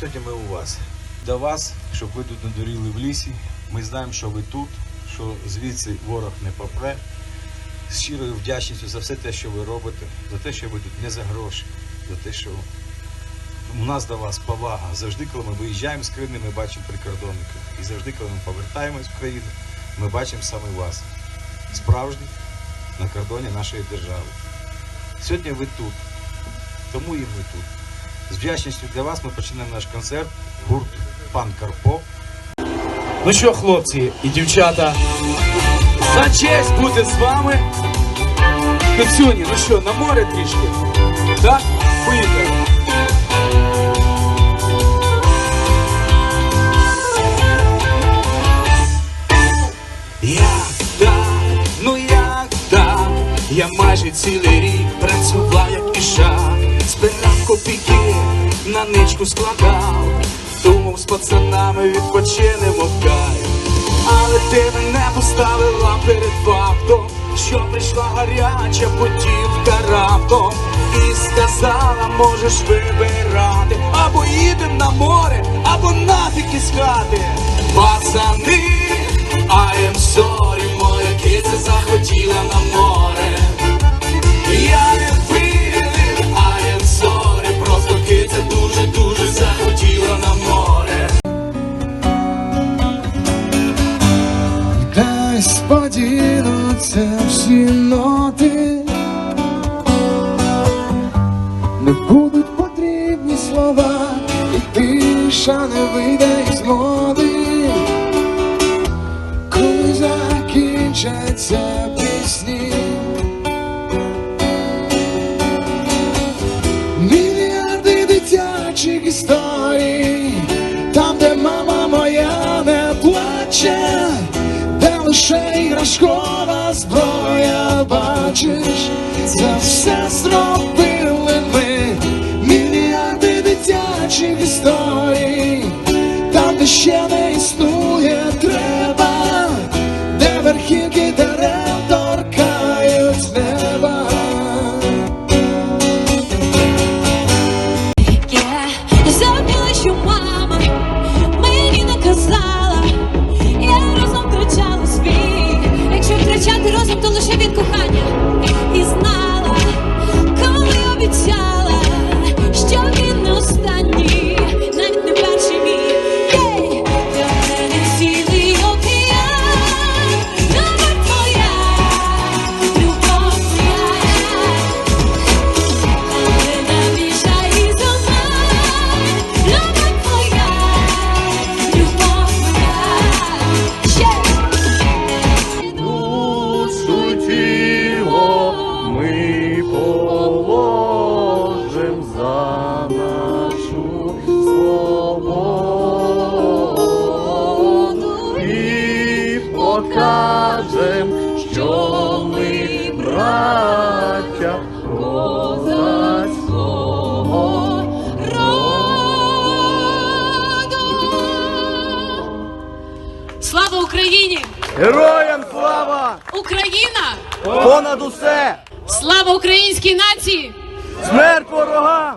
Сьогодні ми у вас. До вас, щоб ви тут не дуріли в лісі. Ми знаємо, що ви тут, що звідси ворог не попре. З щирою вдячністю за все те, що ви робите, за те, що ви тут не за гроші, за те, що у нас до вас повага. Завжди, коли ми виїжджаємо з країни, ми бачимо прикордонників. І завжди, коли ми повертаємось в країну, ми бачимо саме вас. Справжніх на кордоні нашої держави. Сьогодні ви тут, тому і ми тут. З вдячністю для вас ми починаємо наш концерт. Гурт Пан Карпо. Ну що, хлопці і дівчата, за честь бути з вами. Пецюні, ну що, на море трішки? Так? Поїхали. Як так, ну як так? Я майже цілий рік працював як іша, збирав копійки, на ничку складав, думав з пацанами відпочинемо в кайф. Але ти мене поставила перед фактом, що прийшла гаряча путівка раптом і сказала, можеш вибирати, або їдем на море, або нафіг із хати. Пацани, I am sorry, Десь подінуться всі ноти, не будуть потрібні слова, і тиша не вийде із моди, коли закінчаться лише іграшкова зброя, бачиш, це все зробили ми, мільярди дитячих історій, там, ти ще не втрачати розум, то лише від кохання. Покажем, що ми браття козацького роду. Слава Україні! Героям слава! Україна! Понад усе! Слава українській нації! Смерть ворогам!